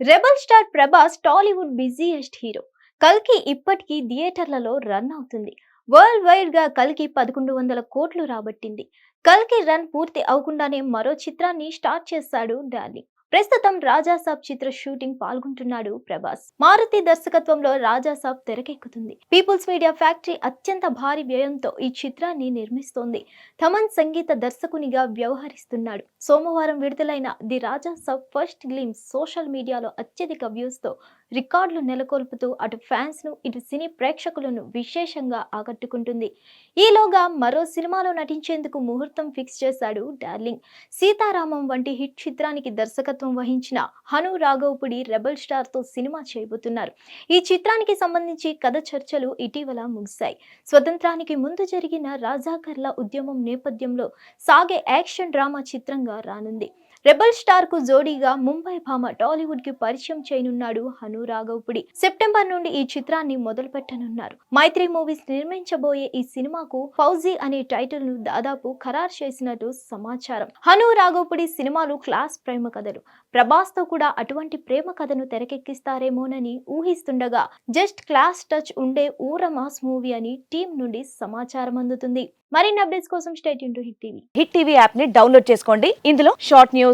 Rebel star Prabhas Tollywood busiest hero. కల్కి ఇప్పటికీ థియేటర్లలో రన్ అవుతుంది. వరల్డ్ వైడ్గా కల్కి పదకొండు వందల కోట్లు రాబట్టింది. కల్కి రన్ పూర్తి అవకుండానే మరో చిత్రాన్ని స్టార్ట్ చేశాడు డార్లింగ్ ప్రస్తుతం రాజాసాబ్ చిత్ర షూటింగ్ పాల్గొంటున్నాడు ప్రభాస్. మారుతి దర్శకత్వంలో రాజాసాబ్ తెరకెక్కుతుంది. పీపుల్స్ మీడియా ఫ్యాక్టరీ అత్యంత భారీ వ్యయంతో ఈ చిత్రాన్ని నిర్మిస్తోంది. థమన్ సంగీత దర్శకునిగా వ్యవహరిస్తున్నాడు. సోమవారం విడుదలైన the Raja Saab first glimpse social మీడియాలో అత్యధిక వ్యూస్తో రికార్డులు నెలకొల్పుతూ అటు ఫ్యాన్స్ను ఇటు సినీ ప్రేక్షకులను విశేషంగా ఆకట్టుకుంటుంది. ఈలోగా మరో సినిమాలో నటించేందుకు ముహూర్తం ఫిక్స్ చేశాడు డార్లింగ్. సీతారామం వంటి హిట్ చిత్రానికి దర్శకత్వం వహించిన హను రాఘవపుడి రెబల్ స్టార్తో సినిమా చేయబోతున్నారు. ఈ చిత్రానికి సంబంధించి కథ చర్చలు ఇటీవల ముగిశాయి. స్వతంత్రానికి ముందు జరిగిన రాజాకర్ల ఉద్యమం నేపథ్యంలో సాగే యాక్షన్ డ్రామా చిత్రంగా రానుంది. రెబల్ స్టార్కు జోడీగా ముంబై భామ టాలీవుడ్కి పరిచయం చేయనున్నాడు హను రాఘవపుడి. సెప్టెంబర్ నుండి ఈ చిత్రాన్ని మొదలు పెట్టనున్నారు మైత్రి మూవీస్ నిర్మించబోయే ఈ సినిమాకు ఫౌజీ అనే టైటిల్ను దాదాపు ఖరారు చేసినట్టు సమాచారం. హను రాఘవపుడి సినిమాలు క్లాస్ ప్రేమ కథలు. ప్రభాస్తో కూడా అటువంటి ప్రేమ కథను తెరకెక్కిస్తారేమోనని ఊహిస్తుండగా జస్ట్ క్లాస్ టచ్ ఉండే ఊర మాస్ మూవీ అని టీం నుండి సమాచారం అందుతుంది. మరిన్ని అప్డేట్స్ కోసం stay tuned to hit TV. Hit TV యాప్ని డౌన్లోడ్ చేసుకోండి. ఇందులో short news